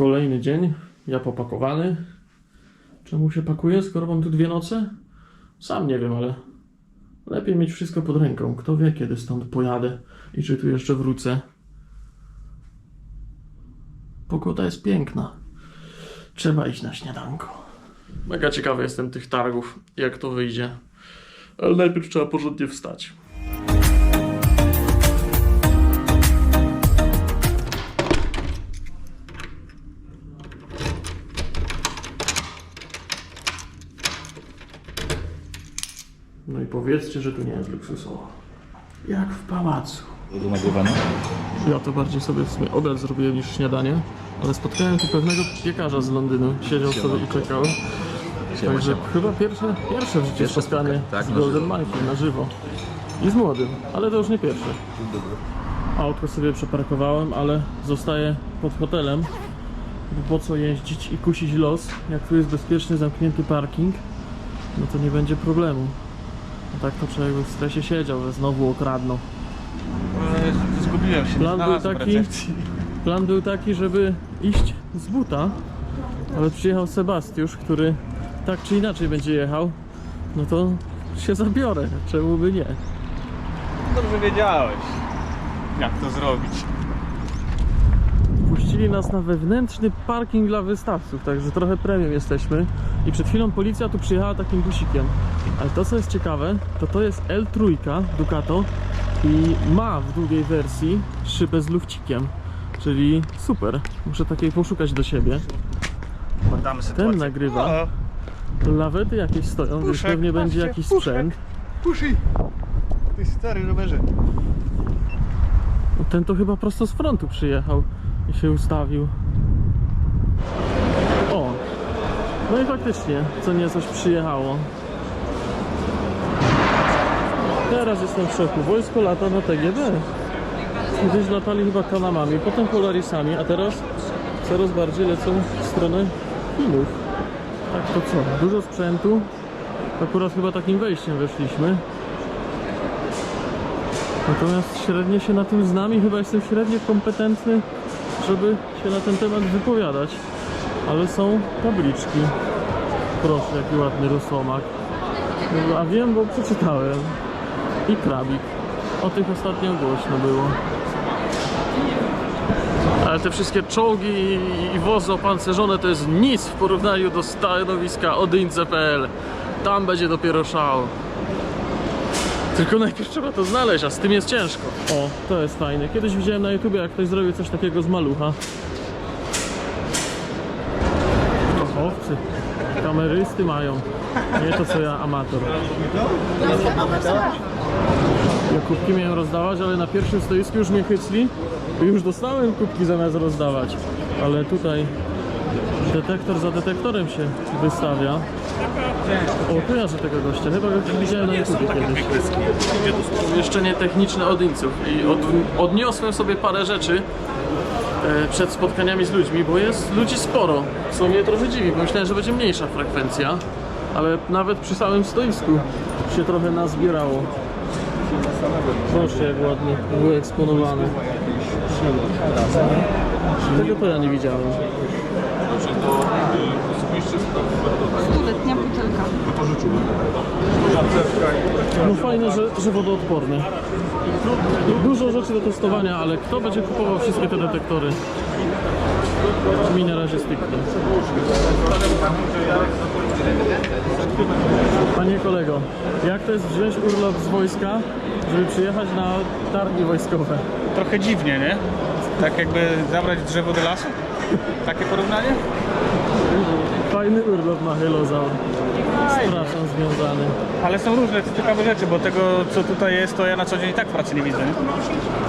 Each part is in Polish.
Kolejny dzień, ja popakowany. Czemu się pakuję, skoro mam tu dwie noce? Sam nie wiem, ale lepiej mieć wszystko pod ręką. Kto wie, kiedy stąd pojadę i czy tu jeszcze wrócę. Pogoda jest piękna. Trzeba iść na śniadanko. Mega ciekawy jestem tych targów, jak to wyjdzie. Ale najpierw trzeba porządnie wstać. No i powiedzcie, że tu nie jest luksusowo. Jak w pałacu. Nagrywane? Ja to bardziej sobie w sumie obiad zrobiłem niż śniadanie, ale spotkałem tu pewnego piekarza z Londynu. Siedział sobie i czekał. Także chyba pierwsze, pierwsze w życiu Pierwsze spotkanie tak, z na Golden żywo. Monkey na żywo. I z młodym, ale to już nie pierwsze. Autko sobie przeparkowałem, ale zostaję pod hotelem. Bo po co jeździć i kusić los, jak tu jest bezpieczny, zamknięty parking, no to nie będzie problemu. A tak to człowiek w stresie siedział, że znowu okradną. Zgubiłem się, Plan był znalazłem taki, recepcji. plan był taki, żeby iść z buta, ale przyjechał Sebastiusz, który tak czy inaczej będzie jechał, no to się zabiorę, czemu by nie? Dobrze wiedziałeś, jak to zrobić. Puścili nas na wewnętrzny parking dla wystawców, także trochę premium jesteśmy. I przed chwilą policja tu przyjechała takim busikiem. Ale to co jest ciekawe, to to jest L3 Ducato i ma w długiej wersji szybę z lufcikiem. Czyli super, muszę takiej poszukać do siebie. Sytuację. Ten nagrywa. Lawety jakieś stoją, więc Puszek, pewnie będzie patrzcie, jakiś sprzęt. Puszy! Ty stary rowerze. Ten to chyba prosto z frontu przyjechał i się ustawił. O! No i faktycznie, co nie coś przyjechało. Teraz jestem w szoku. Wojsko lata na TGB. Kiedyś latali chyba Kanamami, potem Polarisami, a teraz coraz bardziej lecą w stronę Chinów. Tak to co? Dużo sprzętu. Akurat chyba takim wejściem weszliśmy. Natomiast średnio się na tym znam i chyba jestem średnio kompetentny, żeby się na ten temat wypowiadać. Ale są tabliczki. Proszę, jaki ładny rosomak. A wiem, bo przeczytałem. I krabik. O tych ostatnio głośno było. Ale te wszystkie czołgi i wozy opancerzone to jest nic w porównaniu do stanowiska odyńce.pl. Tam będzie dopiero szał. Tylko najpierw trzeba to znaleźć, a z tym jest ciężko. O, to jest fajne. Kiedyś widziałem na YouTubie, jak ktoś zrobił coś takiego z malucha. Fachowcy. Kamerysty mają. Nie to co ja, amator. Ja kubki miałem rozdawać, ale na pierwszym stoisku już mnie chycli. Już dostałem kubki zamiast rozdawać. Ale tutaj detektor za detektorem się wystawia. O, kojarzę tego gościa. Chyba go widziałem na YouTubie kiedyś. Umieszczenie techniczne Odyńców i od, odniosłem sobie parę rzeczy e, przed spotkaniami z ludźmi, bo jest ludzi sporo, co mnie trochę dziwi, bo myślałem, że będzie mniejsza frekwencja, ale nawet przy samym stoisku się trochę nazbierało. Proszę, jak ładnie były eksponowane. Tego to ja nie widziałem. No fajne, że, że wodoodporne. Dużo rzeczy do testowania, ale kto będzie kupował wszystkie te detektory? Mi na razie styknie. Panie kolego, jak to jest wziąć urlop z wojska, żeby przyjechać na targi wojskowe? Trochę dziwnie, nie? Tak jakby zabrać drzewo do lasu? Takie porównanie? Fajny urlop ma. Z pracą związany. Ale są różne ciekawe rzeczy, bo tego co tutaj jest, to ja na co dzień i tak w pracy nie widzę. Nie?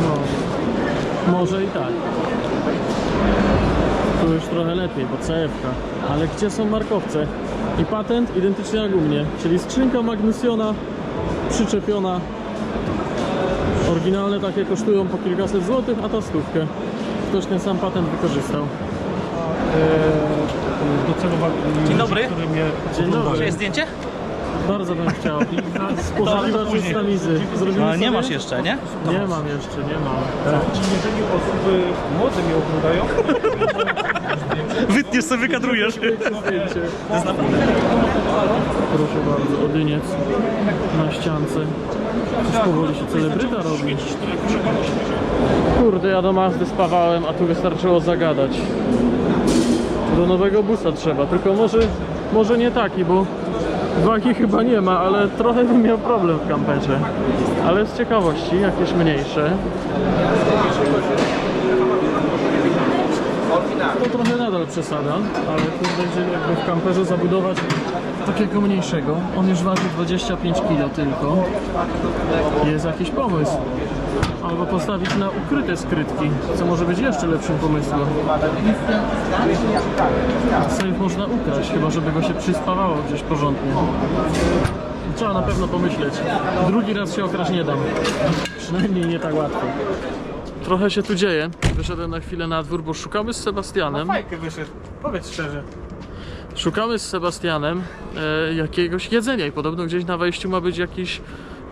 No, może i tak. Tu już trochę lepiej, bo CF-ka. Ale gdzie są markowce? I patent identyczny jak u mnie, czyli skrzynka Magnusiona przyczepiona. Oryginalne takie kosztują po kilkaset złotych, a ta stówkę. Ktoś ten sam patent wykorzystał. Dzień dobry. Dzień dobry. zdjęcie? Bardzo bym chciał. Spożywacz jest na mizy. Zrobimy No, nie sobie? masz jeszcze, nie? Nie mam jeszcze, nie mam. Jeżeli osoby młode mnie oglądają, Wytniesz sobie, wykadrujesz. Zdjęcie. Proszę bardzo, odyniec na ściance. Już powoli się celebryta robi. Kurde, ja do Mazdy spawałem, a tu wystarczyło zagadać. Do nowego busa trzeba, tylko może, może nie taki, bo wagi chyba nie ma, ale trochę bym miał problem w kamperze. Ale z ciekawości, jakieś mniejsze. To trochę nadal przesada, ale kurde, że jakby w kamperze zabudować takiego mniejszego, on już waży 25 kg tylko, jest jakiś pomysł. Albo postawić na ukryte skrytki, co może być jeszcze lepszym pomysłem. Safe można ukraść, chyba żeby go się przyspawało gdzieś porządnie. Trzeba na pewno pomyśleć. Drugi raz się okraść nie dam. Przynajmniej nie tak łatwo. Trochę się tu dzieje. Wyszedłem na chwilę na dwór, bo szukamy z Sebastianem. Fajkę wyszedł, powiedz szczerze. Szukamy z Sebastianem e, jakiegoś jedzenia i podobno gdzieś na wejściu ma być jakiś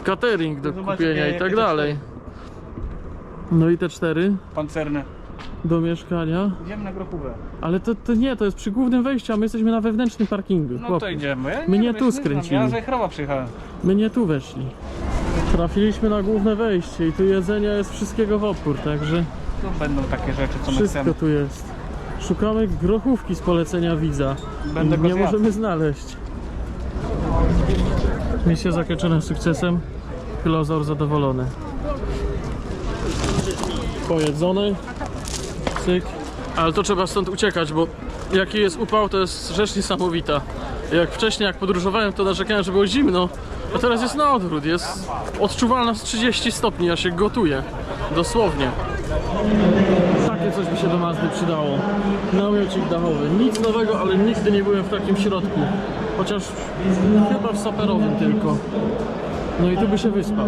catering do Zobaczcie, kupienia i tak dalej. No i te cztery Pancerne. do mieszkania. Idziemy na grochówę. Ale to, to nie, to jest przy głównym wejściu, a my jesteśmy na wewnętrznym parkingu. No chłopie. to idziemy. Ja My nie wiem, tu ja znam. Ja z Echrowa przyjechałem. My nie tu weszli. Trafiliśmy na główne wejście i tu jedzenia jest wszystkiego w opór, także Tu będą takie rzeczy, co my wszystko chcemy. tu jest. Szukamy grochówki z polecenia widza. Będę I go nie zjadł. możemy znaleźć. Misja zakończona sukcesem. Filozaur zadowolony. Pojedzony. Cyk. Ale to trzeba stąd uciekać, bo jaki jest upał, to jest rzecz niesamowita. Jak wcześniej, jak podróżowałem, to narzekałem, że było zimno, a teraz jest na odwrót. Jest odczuwalna z 30 stopni, a się gotuje. Dosłownie. Takie coś by się do Mazdy przydało. Namiocik dachowy. Nic nowego, ale nigdy nie byłem w takim środku. Chociaż chyba w saperowym tylko. No i tu by się wyspał.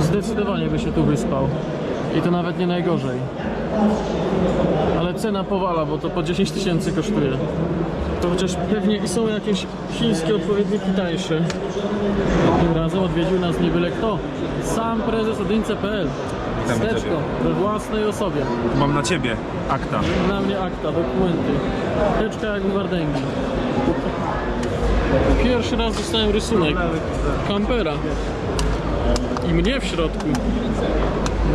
Zdecydowanie by się tu wyspał. I to nawet nie najgorzej. Ale cena powala, bo to po 10 tysięcy kosztuje. To chociaż pewnie i są jakieś chińskie odpowiedniki tańsze. Tym razem odwiedził nas nie byle kto. Sam prezes Odyńce.pl. Witamy Steczko, Ciebie. we własnej osobie. Mam na ciebie akta. Na mnie akta, dokumenty. Teczka jak u Wardęgi. Pierwszy raz dostałem rysunek kampera. I mnie w środku.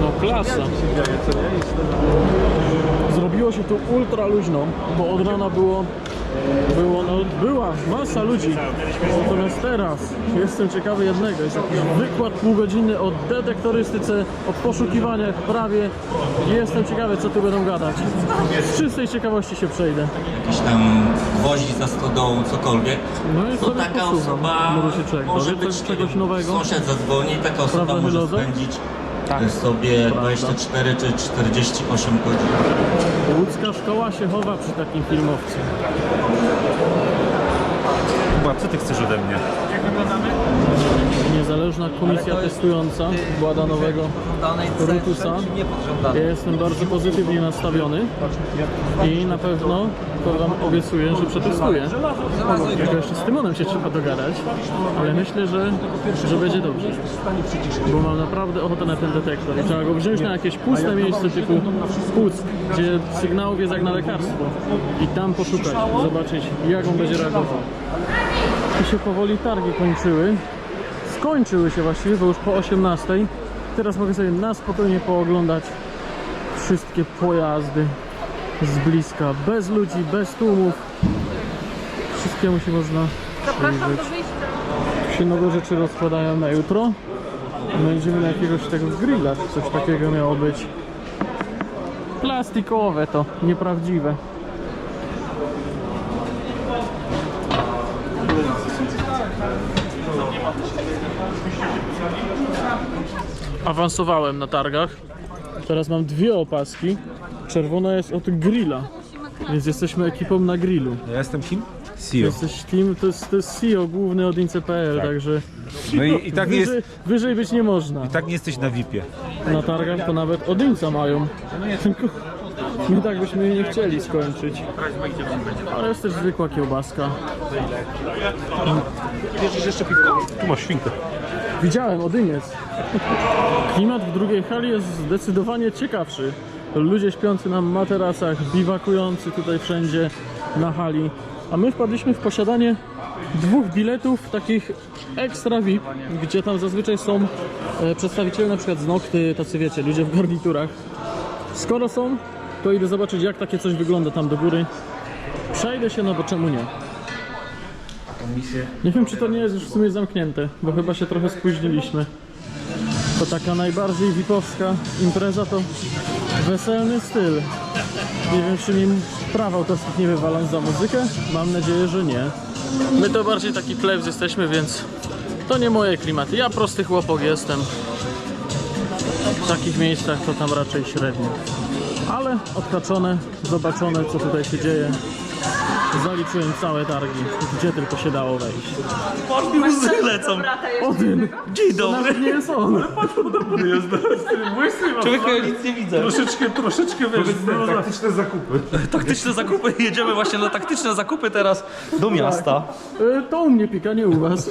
No klasa. Zrobiło się tu ultra luźno, bo od rana było, było no, była masa ludzi. Natomiast teraz jestem ciekawy jednego. Jest jakiś wykład półgodzinny o detektorystyce, o poszukiwaniach w prawie. Jestem ciekawy, co tu będą gadać. Z czystej ciekawości się przejdę. jakiś tam wozi za stodołą, cokolwiek, No i to taka posłucham. osoba Może się może być, czegoś nowego. Sąsiad zadzwoni, taka osoba Prawda, może spędzić Tak. sobie 24 czy 48 godzin. Łódzka szkoła się chowa przy takim filmowcu. Kuba, co ty chcesz ode mnie? Jak wyglądamy? Niezależna komisja testująca włada nowego Rutusa. Ja jestem bardzo pozytywnie nastawiony i na pewno to wam obiecuję, że przetestuję. Tylko jeszcze z Tymonem się trzeba dogadać, ale myślę, że, że będzie dobrze. Bo mam naprawdę ochotę na ten detektor. I trzeba go wziąć na jakieś puste miejsce typu płuc, gdzie sygnałów jest jak na lekarstwo. I tam poszukać, zobaczyć jak on będzie reagował. I się powoli targi kończyły. Skończyły się właściwie, bo już po 18. Teraz mogę sobie na spokojnie pooglądać wszystkie pojazdy z bliska, bez ludzi, bez tłumów. Wszystkiemu się można przyjrzeć. Tu się nowe rzeczy rozkładają na jutro. No idziemy na jakiegoś tego grilla, czy coś takiego miało być. Plastikowe to, nieprawdziwe. Awansowałem na targach. Teraz mam dwie opaski. Czerwona jest od grilla, więc jesteśmy ekipą na grillu. Ja jestem kim? CEO. Jesteś team, to jest, to jest CEO główny od Ince.pl, także No i, i tak nie jest, wyżej, wyżej być nie można. i tak nie jesteś na VIP-ie. Na targach to nawet od Inca mają. Tylko my tak byśmy nie chcieli skończyć. Ale jest też zwykła kiełbaska. Tu masz świnkę. Widziałem Odyniec. Klimat w drugiej hali jest zdecydowanie ciekawszy. ludzie śpiący na materacach, biwakujący tutaj wszędzie na hali. A my wpadliśmy w posiadanie dwóch biletów takich extra VIP, gdzie tam zazwyczaj są e, przedstawiciele na przykład z Nokty, tacy wiecie, ludzie w garniturach. Skoro są, to idę zobaczyć jak takie coś wygląda tam do góry. Przejdę się, no bo czemu nie? Nie wiem czy to nie jest już w sumie zamknięte, bo chyba się trochę spóźniliśmy. To taka najbardziej VIP-owska impreza to weselny styl. Nie wiem czy mi praw autorskich nie wywalą za muzykę. Mam nadzieję, że nie. My to bardziej taki plebs jesteśmy, więc to nie moje klimaty. Ja prosty chłopok jestem. W takich miejscach to tam raczej średnio. Ale odkaczone, zobaczone co tutaj się dzieje. Zaliczyłem całe targi, gdzie tylko się dało wejść. Łzy lecą. Odyn! Dzień dobry. nie jest on! Człowieku, ja nic nie widzę. Troszeczkę, troszeczkę wiesz, taktyczne zakupy. Taktyczne zakupy. Jedziemy właśnie na taktyczne zakupy teraz do miasta. Y, To u mnie pika, nie u was.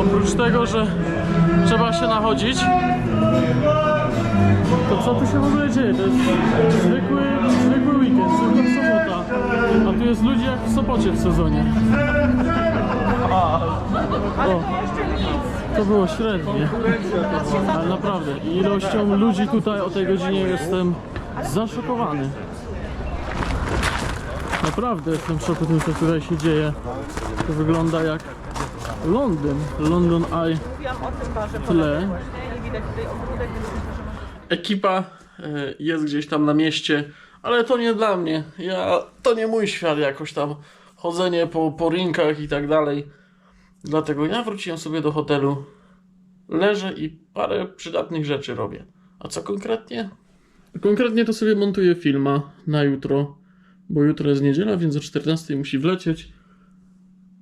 Oprócz tego, że trzeba się nachodzić, to co tu się w ogóle dzieje? To jest zwykły, zwykły weekend, zwykła sobota. A tu jest ludzi jak w Sopocie w sezonie. O, to było średnie. Ale naprawdę, ilością ludzi tutaj o tej godzinie jestem zaszokowany. Naprawdę jestem w szoku tym, co tutaj się dzieje. To wygląda jak Londyn. London Eye tle. Ekipa e, jest gdzieś tam na mieście, ale to nie dla mnie. Ja, to nie mój świat jakoś tam. Chodzenie po, po rinkach i tak dalej. Dlatego ja wróciłem sobie do hotelu. Leżę i parę przydatnych rzeczy robię. A co konkretnie? Konkretnie to sobie montuję filma na jutro, bo jutro jest niedziela, więc o 14 musi wlecieć.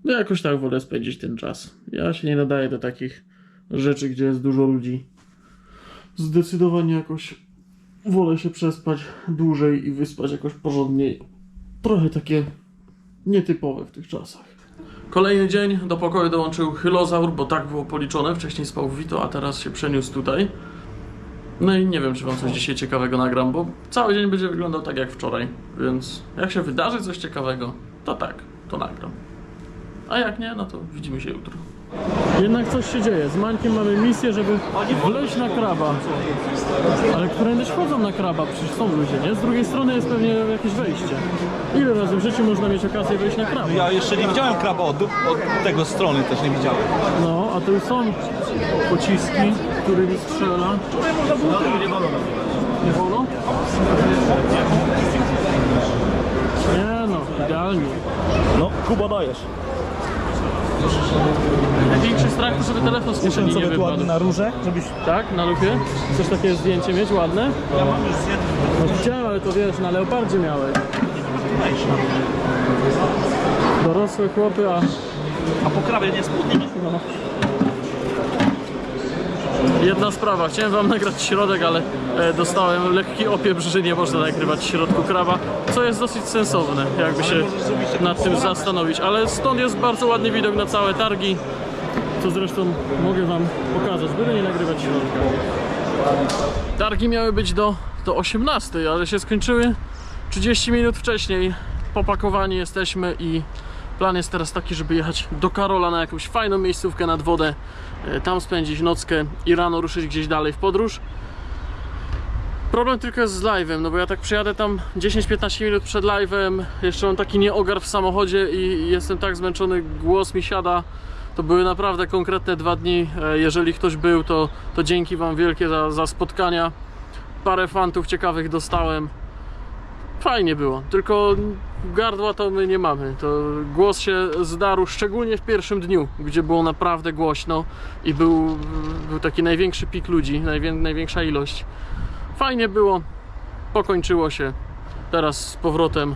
No jakoś tak wolę spędzić ten czas. Ja się nie nadaję do takich rzeczy, gdzie jest dużo ludzi. Zdecydowanie jakoś wolę się przespać dłużej i wyspać jakoś porządniej. Trochę takie nietypowe w tych czasach. Kolejny dzień do pokoju dołączył Hylozaur, bo tak było policzone. Wcześniej spał w Vito, a teraz się przeniósł tutaj. No i nie wiem, czy wam coś dzisiaj ciekawego nagram, bo cały dzień będzie wyglądał tak jak wczoraj. Więc jak się wydarzy coś ciekawego, to tak, to nagram. A jak nie, no to widzimy się jutro. Jednak coś się dzieje. Z Mańkiem mamy misję, żeby wleźć na kraba. Ale którędyś wchodzą na kraba? Przecież są ludzie, nie? Z drugiej strony jest pewnie jakieś wejście. Ile razy w życiu można mieć okazję wejść na kraba? Ja jeszcze nie widziałem kraba od, od tego strony też nie widziałem. No, a tu są pociski, którymi strzela. Nie wolno? Nie no, idealnie. No, Kuba dajesz. Największy strach to, żeby telefon z kieszeni nie wypadł. na róże, żebyś... Tak, na lupie? Chcesz takie zdjęcie mieć, ładne? Ja mam już z jednym. No widziałem, ale to wiesz, na leopardzie miałeś. Dorosłe chłopy, a A po krabie nie spódnie. No. Jedna sprawa, chciałem wam nagrać środek, ale e, dostałem lekki opieprz, że nie można nagrywać w środku kraba, co jest dosyć sensowne, jakby się nad tym zastanowić, ale stąd jest bardzo ładny widok na całe targi, co zresztą mogę wam pokazać, byle nie nagrywać środka. Targi miały być do, do 18, ale się skończyły 30 minut wcześniej. Popakowani jesteśmy i plan jest teraz taki, żeby jechać do Karola na jakąś fajną miejscówkę nad wodę, e, tam spędzić nockę i rano ruszyć gdzieś dalej w podróż. Problem tylko jest z live'em, no bo ja tak przyjadę tam 10-15 minut przed live'em, jeszcze mam taki nieogar w samochodzie i jestem tak zmęczony, głos mi siada. To były naprawdę konkretne dwa dni. E, Jeżeli ktoś był, to, to dzięki Wam wielkie za, za spotkania. Parę fantów ciekawych dostałem. Fajnie było, tylko gardła to my nie mamy. To głos się zdarł, szczególnie w pierwszym dniu, gdzie było naprawdę głośno i był, był taki największy pik ludzi, najwię, największa ilość. Fajnie było, pokończyło się. Teraz z powrotem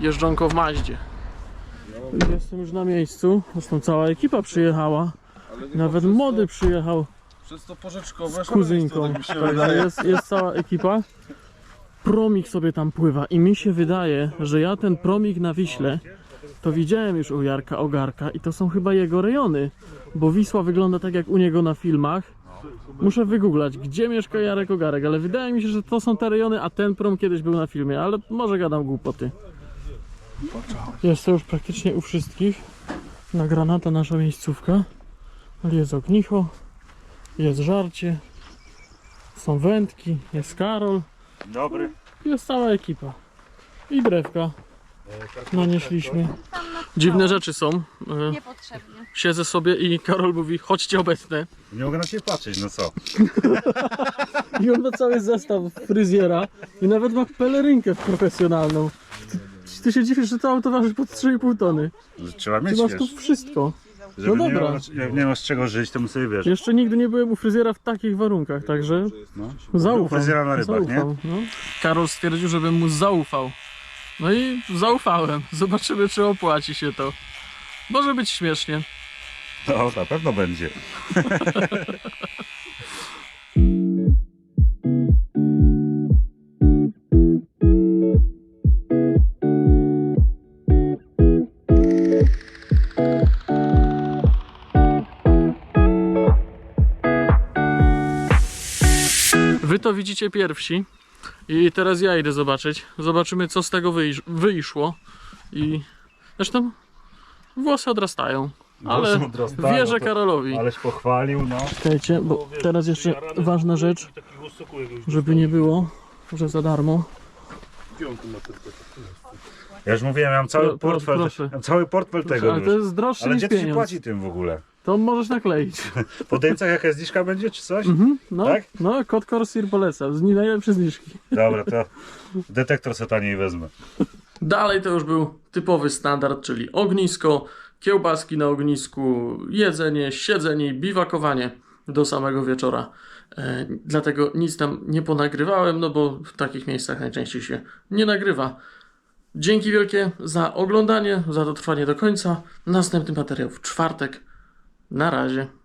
jeżdżonko w Maździe. Jestem już na miejscu, zresztą cała ekipa przyjechała. Nawet młody przyjechał Przez to porzeczkowe z kuzynką. Także jest, jest cała ekipa. Promik sobie tam pływa i mi się wydaje, że ja ten promik na Wiśle to widziałem już u Jarka Ogarka i to są chyba jego rejony, bo Wisła wygląda tak jak u niego na filmach Muszę wygooglać, gdzie mieszka Jarek Ogarek, ale wydaje mi się, że to są te rejony, a ten prom kiedyś był na filmie, ale może gadam głupoty. Jest to już praktycznie u wszystkich. Nagrana ta nasza miejscówka. Jest ognicho, jest żarcie, są wędki, jest Karol, Dobry. jest cała ekipa. I drewka. Nanieśliśmy. Dziwne rzeczy są. E, Niepotrzebnie. Siedzę sobie i Karol mówi, chodźcie obecne. Nie mogę na ciebie patrzeć, no co? I on ma cały zestaw fryzjera i nawet ma pelerynkę profesjonalną. Ty, ty się dziwisz, że to auto waży pod 3,5 tony. Trzeba Ty mieć, masz wiesz, tu wszystko. Żeby no nie, dobra. miał, jak nie masz z czego żyć, to mu sobie wiesz. Jeszcze nigdy nie byłem u fryzjera w takich warunkach, także No. zaufam. Fryzjera na rybach, nie? zaufam, No. Karol stwierdził, żebym mu zaufał. No i zaufałem. Zobaczymy, czy opłaci się to. Może być śmiesznie. No, na pewno będzie. Wy to widzicie pierwsi. I teraz ja idę zobaczyć. Zobaczymy, co z tego wyjsz- wyszło. I zresztą włosy odrastają. Ale Włosy odrastają, wierzę to- Karolowi. Aleś pochwalił, no. Czekajcie, bo teraz jeszcze ważna rzecz, żeby nie było, że za darmo. Ja już mówiłem, ja mam cały pro- portfel, proszę. mam cały portfel tego Ale to już. jest droższe Ale niż gdzie ty się pieniądz. płaci tym w ogóle? To możesz nakleić. Po dyńcach jakaś zniżka będzie, czy coś? Mhm, no, Tak? no, kod Corsir polecam, z najlepsze zniżki. Dobra, to detektor sobie taniej wezmę. Dalej to już był typowy standard, czyli ognisko, kiełbaski na ognisku, jedzenie, siedzenie i biwakowanie do samego wieczora. E, dlatego nic tam nie ponagrywałem, no bo w takich miejscach najczęściej się nie nagrywa. Dzięki wielkie za oglądanie, za dotrwanie do końca. Następny materiał w czwartek. Na razie.